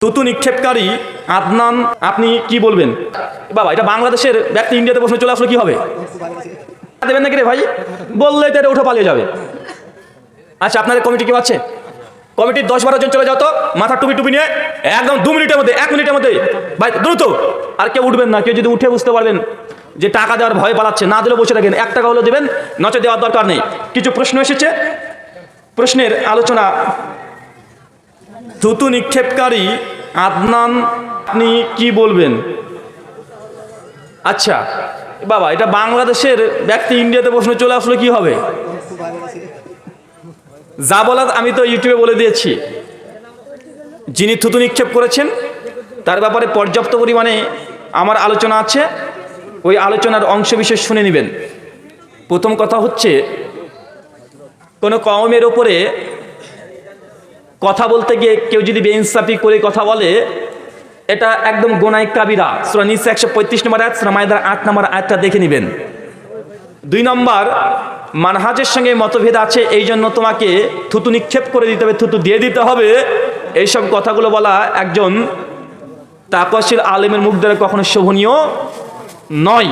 তুতু নিক্ষেপকারী আদনান, আপনি কি বলবেন? বাবা, এটা বাংলাদেশের ব্যক্তি ইন্ডিয়াতে বসে চলে আসলে কি হবে দেবেন নাকি রে ভাই? বললে তো এটা উঠে পালিয়ে যাবে। আচ্ছা আপনাদের কমিটি কেউ আছে কমিটির দশ বারো জন চলে যাও তো, মাথা টুপি টুপি নিয়ে একদম দু মিনিটের মধ্যে, এক মিনিটের মধ্যে। ভাই, দ্রুত। আর কেউ উঠবেন না, কেউ যদি উঠে বুঝতে পারবেন যে টাকা দেওয়ার ভয় পালাচ্ছে, না দিলে বসে রাখেন এক টাকা হলে দেবেন, নচে দেওয়ার দরকার নেই। কিছু প্রশ্ন এসেছে? প্রশ্নের আলোচনা। থুতু নিক্ষেপকারী আদনান, আপনি কি বলবেন? আচ্ছা বাবা, এটা বাংলাদেশের ব্যক্তি ইন্ডিয়াতে প্রশ্ন চলে আসলে কি হবে? যা বলার আমি তো ইউটিউবে বলে দিয়েছি। যিনি থুতু নিক্ষেপ করেছেন, তার ব্যাপারে পর্যাপ্ত পরিমাণে আমার আলোচনা আছে। ওই আলোচনার অংশ বিশেষ শুনে নেবেন। প্রথম কথা হচ্ছে, কোনো কওমের ওপরে কথা বলতে গিয়ে কেউ যদি বেইনসাফি করে কথা বলে, এটা একদম গোনাই কাবিরা। সুরা নিচে একশো পঁয়ত্রিশ নম্বর আয়াত, সুরা মায়দার আট নম্বর আয়াতটা দেখে নেবেন। দুই নম্বর, মানহাজের সঙ্গে মতভেদ আছে, এই জন্য তোমাকে থুতু নিক্ষেপ করে দিতে হবে, থুতু দিয়ে দিতে হবে। এইসব কথাগুলো বলা একজন তাকশিল আলেমের মুখ দ্বারা কখনো শোভনীয় নয়।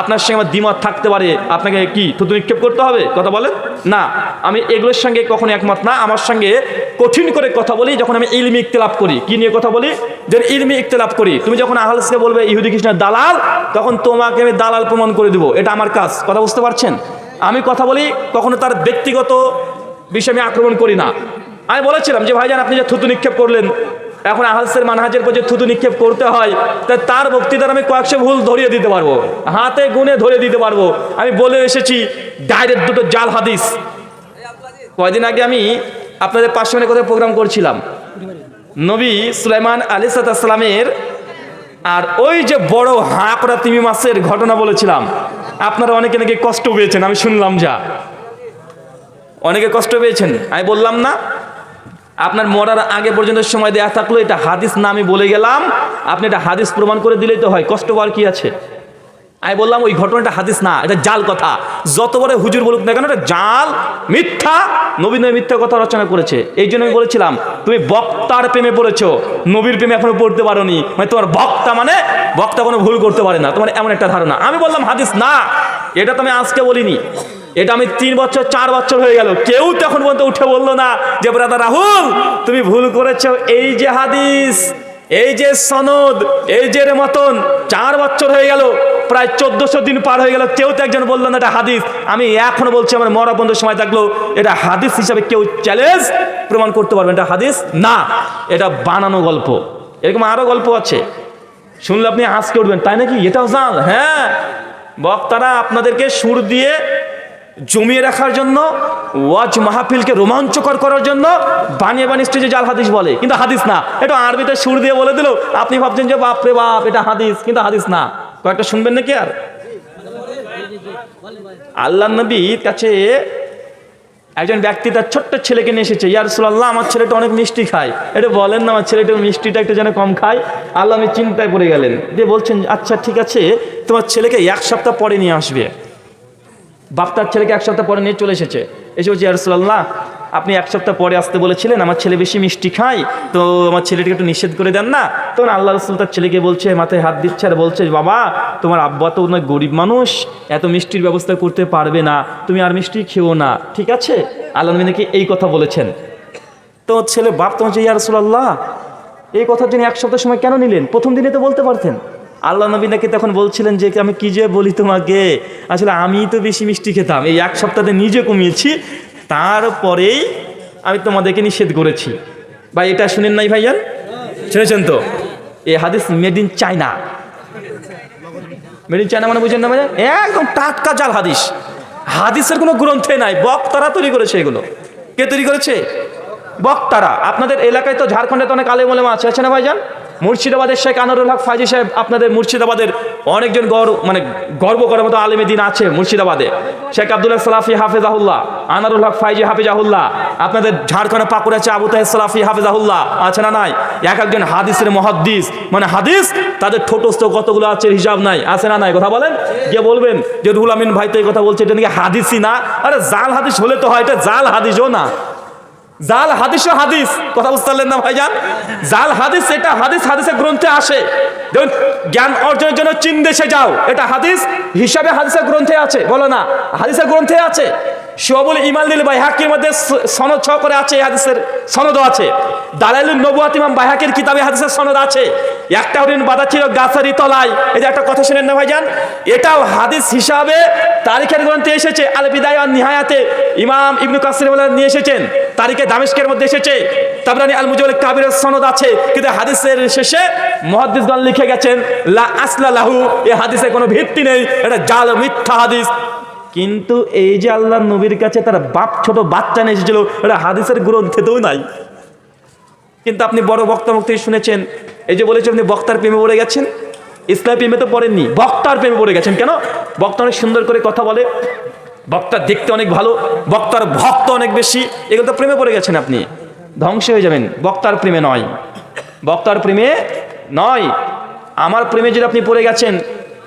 আপনার সঙ্গে আমার দ্বিমত থাকতে পারে, আপনাকে কি থুতু নিক্ষেপ করতে হবে? কথা বলেন? না, আমি এগুলোর সঙ্গে কখনো একমত না। আমার সঙ্গে কঠিন করে কথা বলি, যখন আমি ইলমি ইকতলাপ করি। কি নিয়ে কথা বলি? যে ইলমি ইকতলাপ করি। তুমি যখন আহলসকে বলবে ইহুদি কৃষ্ণের দালাল, তখন তোমাকে আমি দালাল প্রমাণ করে দেবো। এটা আমার কাজ। কথা বুঝতে পারছেন? আমি কথা বলি, কখনো তার ব্যক্তিগত বিষয়ে আমি আক্রমণ করি না। আমি বলেছিলাম যে, ভাইজান, আপনি যে থুতু নিক্ষেপ করলেন এখন আহালসের মানহাজের পর যে থুতু নিক্ষেপ করতে হয়, তা তার বক্তৃতার আমি কয়েকশো ভুল ধরিয়ে দিতে পারব। হাতে গুনে ধরে দিতে পারব। আমি বলে এসেছি ডাইরেক্ট দুটো জাল হাদিস। কয়দিন আগে আমি আপনাদের পাঁচশো কোথায় প্রোগ্রাম করছিলাম। নবী সুলাইমান আলি সালামের আর ওই যে বড় হাঁ করা তিমি মাসের ঘটনা বলেছিলাম। আপনারা অনেকে নাকি কষ্ট পেয়েছেন, আমি শুনলাম যা। অনেকে কষ্ট পেয়েছেন, আমি বললাম না। আপনার মরার আগে পর্যন্ত সময় দেয়া থাকল, এটা হাদিস না, আমি বলে গেলাম। আপনি এটা হাদিস প্রমাণ করে দিলেই তো হয়, কষ্ট পাওয়ার কি আছে? আমি বললাম, ওই ঘটনাটা হাদিস না, এটা জাল কথা। যত বড় হুজুর বলুক না কেন, এটা জাল, মিথ্যা। নবী নবী মিথ্যা কথা রচনা করেছে। এই জন্য আমি বলেছিলাম, তুমি বক্তার প্রেমে পড়েছো, নবীর প্রেমে এখনও পড়তে পারোনি। মানে তোমার বক্তা মানে বক্তা কোনো ভুল করতে পারে না। তোমার এমন একটা ধারণা। আমি বললাম, হাদিস না, এটা তো আমি আজকে বলিনি। এটা আমি তিন বছর, চার বছর হয়ে গেল। কেউ তখন পর্যন্ত উঠে বলল না যে, ব্রাদার রাহুল, তুমি ভুল করেছ। এই যে হাদিস, এই যে সনদ, এই যে মতন, চার বছর হয়ে গেল, প্রায় চোদ্দশো দিন পার হয়ে গেল। কেউ তো একজন বলল না, এটা হাদিস। আমি এখনও বলছি, আমার মরা বন্ধ সময় থাকল, এটা হাদিস হিসাবে কেউ চ্যালেঞ্জ প্রমাণ করতে পারবে এটা হাদিস না, এটা বানানো গল্প। এরকম আরও গল্প আছে। শুনলে আপনি হাসকে উঠবেন, তাই নাকি? এটাও জাল হ্যাঁ। বক্তারা আপনাদেরকে সুর দিয়ে জমিয়ে রাখার জন্য, ওয়াজ মাহফিলকে রোমাঞ্চকর করার জন্য বানিয়ে বানিয়ে স্টেজে জাল হাদিস বলে। কিন্তু হাদিস না। এটা আরবিতে সুর দিয়ে বলে দিল, আপনি ভাবছেন যে বাপ রে বাপ, এটা হাদিস, কিন্তু হাদিস না। কয়েকটা শুনবেন নাকি আর? আল্লাহ নবীর কাছে একজন ব্যক্তি তার ছোট্ট ছেলেকে নিয়ে এসেছে ইয়ার সুল্লাহ আমার ছেলেটা অনেক মিষ্টি খায়। এটা বলেন না, আমার ছেলেটা মিষ্টিটা একটু যেন কম খায়। আল্লাহ আমি চিন্তায় পড়ে গেলেন। দিয়ে বলছেন আচ্ছা ঠিক আছে, তোমার ছেলেকে এক সপ্তাহ পরে নিয়ে আসবে। বাপ তার ছেলেকে এক সপ্তাহ পরে নিয়ে চলে এসেছে। এসে বলছি ইয়ারসুল্লাহ আপনি এক সপ্তাহ পরে আসতে বলেছিলেন, আমার ছেলে বেশি মিষ্টি খায়, তো আমার ছেলেটিকে একটু নিষেধ করে দেন না? তখন আল্লাহ রসুল তার ছেলেকে বলছে, মাথায় হাত দিচ্ছে আর বলছে, বাবা, তোমার আব্বা তো অনেক গরিব মানুষ, এত মিষ্টির ব্যবস্থা করতে পারবে না, তুমি আর মিষ্টি খেও না, ঠিক আছে? আল্লাহ নবী নাকি এই কথা বলেছেন। তো ছেলে বাপ তোমার ইয়ারসুল্লাহ এই কথার জন্য এক সপ্তাহ সময় কেন নিলেন? প্রথম দিনে তো বলতে পারতেন। আল্লাহ নবী নাকি তখন বলছিলেন যে, আমি কি যে বলি তোমাকে? আসলে আমি তো বেশি মিষ্টি খেতাম। এই এক সপ্তাহে নিজে কমিয়েছি, তারপরেই আমি তোমাদেরকে নিষেধ করেছি। ভাই, এটা শুনেন নাই ভাইয়ান শুনেছেন তো? এই হাদিস made in China made in China মানে বুঝেন না ভাইয়া একদম টাটকা জাল হাদিস। হাদিসের কোনো গ্রন্থে নাই। বক্তারা তৈরি করেছে এগুলো। কে তৈরি করেছে? বক্তারা। আপনাদের এলাকায় তো ঝাড়খণ্ডে তো অনেক আলেম ওলেমা আছে আছে না ভাইজান? মুর্শিদাবাদের শেখ আনারুল হক ফাইজি সাহেব আপনাদের মুর্শিদাবাদের অনেকজন গর্ব মানে গর্ব করার মতো আলেমে দিন আছে মুর্শিদাবাদে। শেখ আবদুল্লাহ সালাফি হাফেজাহুল্লাহ, আনারুল হক ফাইজি হাফিজাহুল্লাহ, আপনাদের ঝাড়খণ্ডে পাকুড়া আছে আবু তাহেদ সালাফি হাফিজাহুল্লাহ, আছে না নাই? এক একজন হাদিসের মহাদ্দিস মানে হাদিস, তাদের ঠোঁটস্থ কতগুলো আছে হিসাব নাই, আছে না নাই? কথা বলেন? গিয়ে বলবেন যে রুহুল আমিন ভাই তো এই কথা বলছে, এটা নাকি হাদিসই না? আরে জাল হাদিস হলে তো হয়, এটা জাল হাদিসও না। জাল হাদিস ও হাদিস। কথা বুঝতে পারলেন না ভাইজান? জাল হাদিস, এটা হাদিস, হাদিসের গ্রন্থে আসে। দেখুন জ্ঞান অর্জনের জন্য চীন দেশে যাও। এটা হাদিস হিসাবে হাদিসের গ্রন্থে আছে, বলো না। হাদিসের গ্রন্থে আছে। শোবুল ইমাল দিল বাইহাকির মধ্যে সনদ ছ করে আছে হাদিসের সনদও আছে। দালাইলুন নবুয়াত ইমাম বাইহাকির কিতাবে হাদিসের সনদ আছে। একটা হরিণ বাধা ছিল গাছারি তলায়। এই যে একটা কথা শুনেন না ভাইজান? এটাও হাদিস হিসাবে তারিখের গ্রন্থে এসেছে। আল বিদায় নিহায়াতে ইমাম ইবনু কাসির নিয়ে এসেছেন। তারিখে দামেশকের মধ্যে এসেছে। তাবরানি আল মুজাল কাবিরের সনদ আছে, কিন্তু হাদিসের শেষে মুহাদ্দিসগণ লিখে গেছেন, লা আসলা লাহু এই হাদিসে কোনো ভিত্তি নেই, এটা জাল, মিথ্যা হাদিস। কিন্তু এই যে আল্লাহ নবীর কাছে তার বাপ, ছোট বাচ্চা নিয়ে এসেছিল, এটা হাদিসের গ্রন্থেতেও নাই। কিন্তু আপনি বড় বক্তা মুক্তি শুনেছেন, এই যে বলেছেন আপনি বক্তার প্রেমে পড়ে গেছেন ইসলাম প্রেমে তো পড়েননি, বক্তার প্রেমে পড়ে গেছেন কেন? বক্তা অনেক সুন্দর করে কথা বলে, বক্তা দেখতে অনেক ভালো, বক্তার ভক্ত অনেক বেশি, এগুলো তো প্রেমে পড়ে গেছেন আপনি। ধ্বংস হয়ে যাবেন। বক্তার প্রেমে নয়। বক্তার প্রেমে নয়। আমার প্রেমে যদি আপনি পড়ে গেছেন,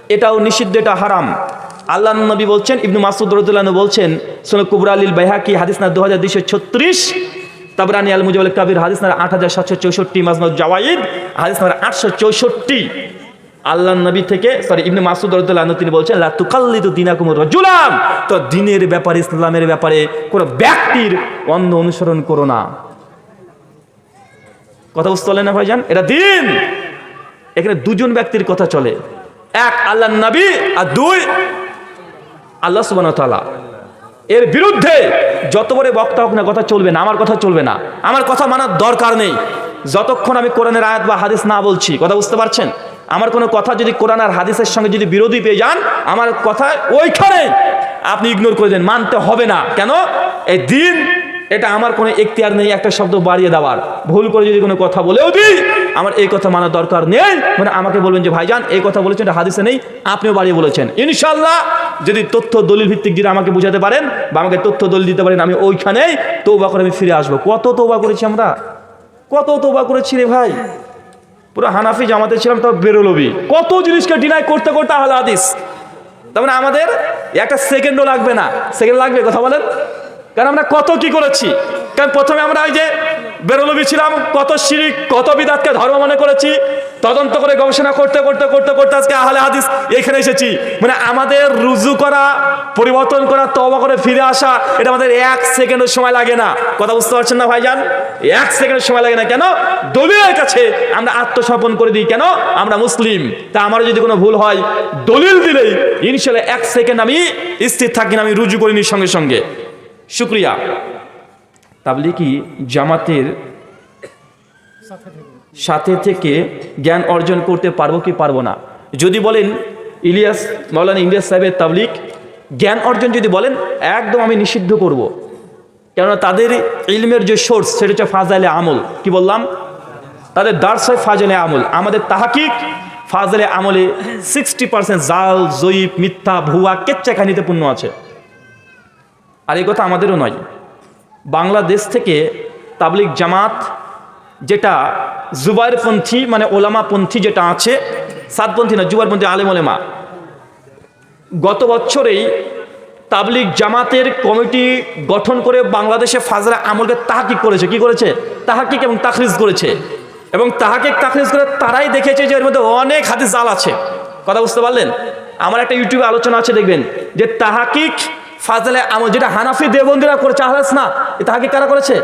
এটাও নিষিদ্ধ, এটা হারাম। আল্লাহ নবী বলছেন, ইবনু মাসুদ রদুল্লাহ বলছেন সোন কুবরা আলীল হাদিস না দু হাজার দুইশো ছত্রিশ, তাবরানি আল মুজাবল কাবির, হাদিস নাম্বার আট হাজার সাতশো চৌষট্টি মাজমত জাওয়াইদ, হাদিস নাম্বার আটশো চৌষট্টি। আল্লাহ নবী থেকে সরি ইবনে মাসুদ রদুল্লাহ তিনি বলছেন, লা তুকাল্লিদু দিনাকুম রাজুলান তো দিনের ব্যাপারে, ইসলামের ব্যাপারে কোনো ব্যক্তির অন্ধ অনুসরণ করো না। কথা বুঝতে পারলেন না ভাইজান? এটা দিন! এখানে দুজন ব্যক্তির কথা চলে। এক আল্লাহ নবী, আর দুই, আল্লাহ সুবান তাআলা। এর বিরুদ্ধে যত বড় বক্তা হোক না, কথা চলবে না, আমার কথা চলবে না। আমার কথা মানার দরকার নেই। যতক্ষণ আমি কোরআনের আয়াত বা হাদিস না বলছি, কথা বুঝতে পারছেন? আমার কোনো কথা যদি কোরআন আর হাদিসের সঙ্গে যদি বিরোধী পেয়ে যান, আমার কথা ওইখানে আপনি ইগনোর করে দেন, মানতে হবে না। কেন? এই দিন এটা আমার কোনো এখতিয়ার নেই, একটা শব্দ বাড়িয়ে দেওয়ার। ভুল করে যদি কোনো কথা বলেও দিই আমার এই কথা মানার দরকার নেই। মানে আমাকে বলবেন যে, ভাইজান, এই কথা বলেছেন, এটা হাদিসে নেই, আপনিও বাড়িয়ে বলেছেন। ইনশাল্লাহ যদি তথ্য দলিল ভিত্তিক যদি আমাকে বুঝাতে পারেন বা আমাকে তথ্য দলিল দিতে পারেন, আমি ওইখানেই তৌবা করে আমি ফিরে আসব। কত তৌবা করেছি আমরা? কত তৌবা করেছি রে ভাই? পুরো হানাফি জামাতে ছিলাম, তাও বেরোলবি কত জিনিসকে ডিনাই করতে করতে আহলে হাদিস। তার মানে আমাদের একটা সেকেন্ডও লাগবে না। সেকেন্ড লাগবে, কথা বলেন। কারণ আমরা কত কি করেছি? কারণ প্রথমে আমরা ওই যে বেরোলবি ছিলাম, কত শিরিক, কত বিদাতকে ধর্ম মনে করেছি, তদন্ত করে গবেষণা করতে করতে করতে করতে আজকে আহলে হাদিস এখানে এসেছি। মানে আমাদের রুজু করা, পরিবর্তন করা তবা করে ফিরে আসা, এটা আমাদের এক সেকেন্ডের সময় লাগে না। কথা বুঝতে পারছেন না ভাইজান? এক সেকেন্ডের সময় লাগে না। কেন? দলিলের কাছে আমরা আত্মসমর্পণ করে দিই। কেন? আমরা মুসলিম। তা আমার যদি কোনো ভুল হয়, দলিল দিলেই ইনশাল্লাহ এক সেকেন্ড আমি স্থির থাকি না, আমি রুজু করিনি সঙ্গে সঙ্গে। শুক্রিয়া। তাবলিকি জামাতের সাথে থেকে জ্ঞান অর্জন করতে পারব কি পারব না? যদি বলেন ইলিয়াস মৌলানা ইলিয়াস সাহেবের তাবলিক জ্ঞান অর্জন যদি বলেন, একদম আমি নিষিদ্ধ করব। কেননা তাদের ইলমের যে সোর্স, সেটা হচ্ছে ফাজাইলে আমল। কি বললাম? তাদের দার্স হয় ফাজাইলে আমল। আমাদের তাহাকিক ফাজাইলে আমলে সিক্সটি পার্সেন্ট জাল, জয়ীব, মিথ্যা, ভুয়া কেচ্চা কাহিনীতে পূর্ণ আছে। আর এই কথা আমাদেরও নয়। বাংলাদেশ থেকে তাবলিক জামাত যেটা জুবাইরপন্থী মানে ওলামাপন্থী যেটা আছে, সাতপন্থী না, জুবাইরপন্থী আলেম ওলেমা, গত বছরেই তাবলিক জামাতের কমিটি গঠন করে বাংলাদেশে ফাজরা আমলকে তাহাকিক করেছে। কি করেছে? তাহাকিক এবং তাখরিজ করেছে। এবং তাহাকিক, তাখরিজ করে তারাই দেখেছে যে এর মধ্যে অনেক হাতে জাল আছে। কথা বুঝতে পারলেন? আমার একটা ইউটিউবে আলোচনা আছে, দেখবেন, যে তাহাকিক ফাজলে আমল, যেটা হানাফি দেবন্দিরা করেছে, আহলাস না, এ তাহাকিক কারা করেছে?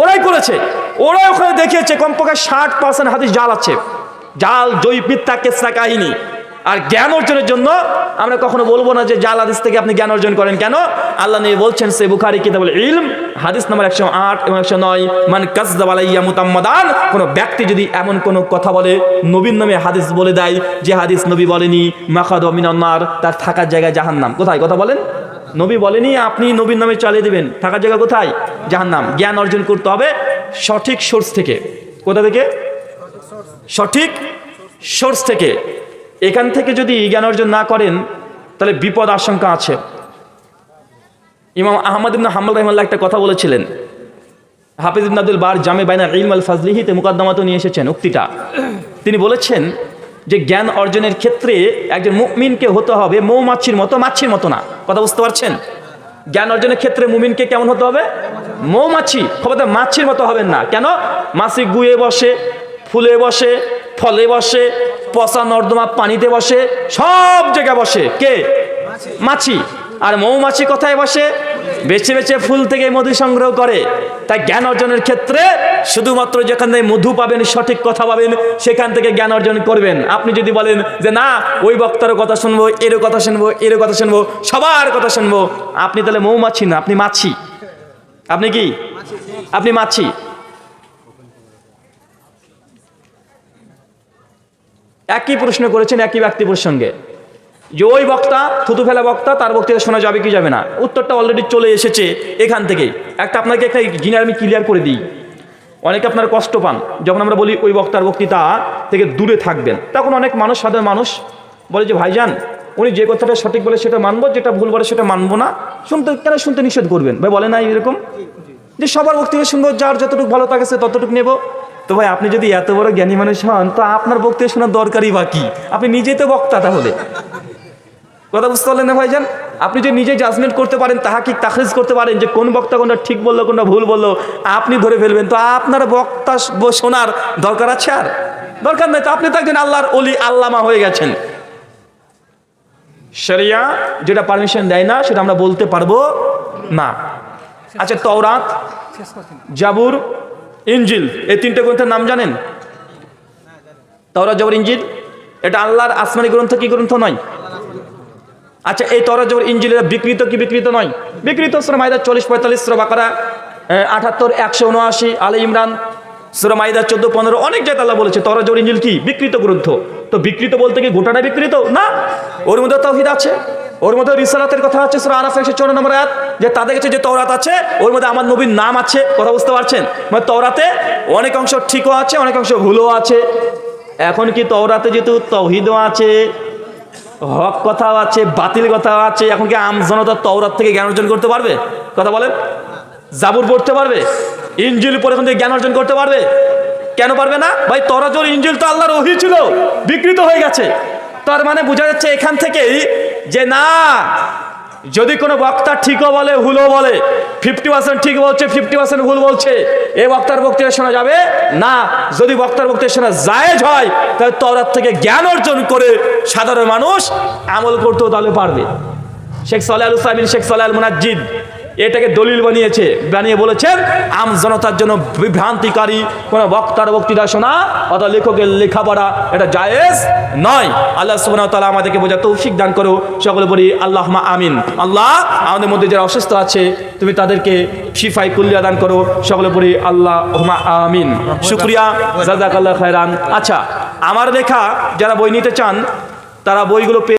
ওরাই করেছে। ওরাই ওখানে দেখিয়েছে, কমপক্ষে ষাট পার্সেন্ট হাদিস জাল আছে। জাল, জয়ী পিত্তা কেসা কাহিনী। আর জ্ঞান অর্জনের জন্য আমরা কখনো বলব না যে জাল হাদিস থেকে আপনি জ্ঞান অর্জন করেন কেন? আল্লাহ নিয়ে বলছেন, সে বুখারি কিতাবুল ইলম, হাদিস নম্বর একশো আট এবং একশো নয়, মান কাজদাবালাইয়া মুতাম্মাদান, কোনো ব্যক্তি যদি এমন কোনো কথা বলে নবীন নামে হাদিস বলে দেয়, যে হাদিস নবী বলেনি, মাখাদ মিনান্নার, তার থাকার জায়গায় জাহান্নাম। কোথায়? কথা বলেন। নবী বলেনি, আপনি নবীর নামে চালিয়ে দেবেন। থাকার জায়গা কোথায়? জাহান্নাম। জ্ঞান অর্জন করতে হবে সঠিক সোর্স থেকে। কোথা থেকে? সঠিক সোর্স থেকে। এখান থেকে যদি জ্ঞান অর্জন না করেন, তাহলে বিপদ আশঙ্কা আছে। ইমাম আহমদ ইবনা হাম্মল রহমাল্লাহ একটা কথা বলেছিলেন। হাফিজ ইবন আব্দুল বার জামে বাইনা ইলম আল ফাজলিহিতে মুকদ্দমাত নিয়ে এসেছেন উক্তিটা। তিনি বলেছেন যে জ্ঞান অর্জনের ক্ষেত্রে একজন মুমিনকে হতে হবে মৌমাছির মতো, মাছির মতো না। কথা বুঝতে পারছেন? জ্ঞান অর্জনের ক্ষেত্রে মুমিনকে কেমন হতে হবে? মৌমাছি, খবরদার, মাছির মতো হবেন না। কেন? মাছি গুয়ে বসে, ফুলে বসে, ফলে বসে, পচা নর্দমা পানিতে বসে, সব জায়গায় বসে। কে? মাছি। আর মৌমাছি কোথায় বসে? বেছে বেছে ফুল থেকে মধু সংগ্রহ করে। তাই জ্ঞান অর্জনের ক্ষেত্রে শুধুমাত্র যেখান থেকে মধু পাবেন, সঠিক কথা পাবেন, সেখান থেকে জ্ঞান অর্জন করবেন। আপনি যদি বলেন যে, না, ওই বক্তারও কথা শুনব এর কথা শুনব এর কথা শুনব, সবার কথা শুনব। আপনি তাহলে মৌমাছি না, আপনি মাছি। আপনি কি? আপনি মাছি। একই প্রশ্ন করেছেন একই ব্যক্তি প্রসঙ্গে। যে ওই বক্তা, থুতু ফেলা বক্তা, তার বক্তৃতা শোনা যাবে কি যাবে না? উত্তরটা অলরেডি চলে এসেছে এখান থেকেই একটা আপনাকে একটা জিনিস আমি ক্লিয়ার করে দিই। অনেকে আপনার কষ্ট পান। যখন আমরা বলি ওই বক্তার বক্তৃতা থেকে দূরে থাকবেন, তখন অনেক মানুষ, সাধারণ মানুষ বলে যে, ভাইজান, উনি যে কথাটা সঠিক বলে সেটা মানবো, যেটা ভুল বলে সেটা মানবো না। শুনতে, কেন শুনতে নিষেধ করবেন? ভাই, বলে না এরকম? যে সবার বক্তৃতা শুনব, যার যতটুকু ভালো থাকে সে ততটুকু নেব। তো ভাই, আপনি যদি এত বড় জ্ঞানী মানুষ হন, তো আপনার বক্তৃতা শোনার দরকারই বা কি? আপনি নিজেই তো বক্তা তাহলে। কথা বুঝতে পারলেন না ভাইজান? আপনি যে নিজে জাজমেন্ট করতে পারেন, তাহা কি তাখরিজ করতে পারেন? যে কোন বক্তা কোনটা ঠিক বলল, কোনটা ভুল বলল, আপনি ধরে ফেলবেন। তো আপনার বক্তা শোনার দরকার আছে আর? দরকার নেই তো, আপনি তো একজন আল্লাহর অলি আল্লামা হয়ে গেছেন। শরিয়া যেটা পারমিশন দেয় না, সেটা আমরা বলতে পারব না। আচ্ছা তওরাত, জাবুর ইঞ্জিল এই তিনটে গ্রন্থের নাম জানেন? তওরাত, জাবুর ইঞ্জিল এটা আল্লাহর আসমানি গ্রন্থ কি গ্রন্থ নয়? আচ্ছা এই তরা জোর ইঞ্জিলের বিকৃত কি বিকৃত নয়? বিকৃত সুরা মাইদা চল্লিশ পঁয়তাল্লিশ, সুরা বাকারা আঠাত্তর একশো উনআশি, আলী ইমরান, সুরা মাইদা চোদ্দ পনেরো, অনেক জায়গায় আল্লাহ বলেছে তরা জোর ইঞ্জিল কি? বিকৃত গ্রন্থ। তো বিকৃত বলতে কি গোটাটা বিকৃত? না। ওর মধ্যে তৌহিদ আছে, ওর মধ্যে রিসালাতের কথা আছে, সুরা আরাফ একশো চৌরান্ন নম্বর আয়াত, যে তাদের কাছে যে তওরাত আছে, ওর মধ্যে আমার নবীর নাম আছে, কথা বুঝতে পারছেন? মানে তওরাতে অনেক অংশ ঠিকও আছে, অনেক অংশ ভুলও আছে। এখন কি তওরাতে যেহেতু তৌহিদও আছে হক কথাও আছে, বাতিল কথাও আছে, এখন কি আম জনতা তওরাত থেকে জ্ঞান অর্জন করতে পারবে? কথা বলেন। জাবুর পড়তে পারবে? ইঞ্জিল পরে এখন থেকে জ্ঞান অর্জন করতে পারবে? কেন পারবে না? ভাই তরাজর ইঞ্জিল তো আল্লাহর ওহি ছিল, বিকৃত হয়ে গেছে। তার মানে বোঝা যাচ্ছে এখান থেকেই যে না যদি কোনো বক্তা ঠিকও বলে, ভুলও বলে ফিফটি পার্সেন্ট ঠিক বলছে ফিফটি পার্সেন্ট ভুল বলছে, এ বক্তার বক্তৃতা শোনা যাবে? না। যদি বক্তার বক্তৃতা শোনা জায়েজ হয়, তাহলে তরার থেকে জ্ঞান অর্জন করে সাধারণ মানুষ আমল করতেও তাহলে পারবে। শেখ সালে আল শেখ সালে আল মুনাজ্জিদ এটাকে দলিল বানিয়েছে, বানিয়ে বলেছেন, আম জনতার জন্য বিভ্রান্তিকারী কোনো বক্তার বক্তৃতা শোনা, অথবা লেখকের লেখাপড়া এটা জায়েজ নয়। আল্লাহ সুবহানাহু ওয়া তাআলা আমাদেরকে বোঝা তৌফিক দান করো সকলে বলি আল্লাহ আমিন। আল্লাহ আমাদের মধ্যে যারা অসুস্থ আছে, তুমি তাদেরকে শিফাই কুল্লিয়া দান করো, সকলে বলি আল্লাহ আমিন। শুক্রিয়া, জাজাকাল্লাহ খায়রান। আচ্ছা আমার লেখা যারা বই নিতে চান, তারা বইগুলো পেয়ে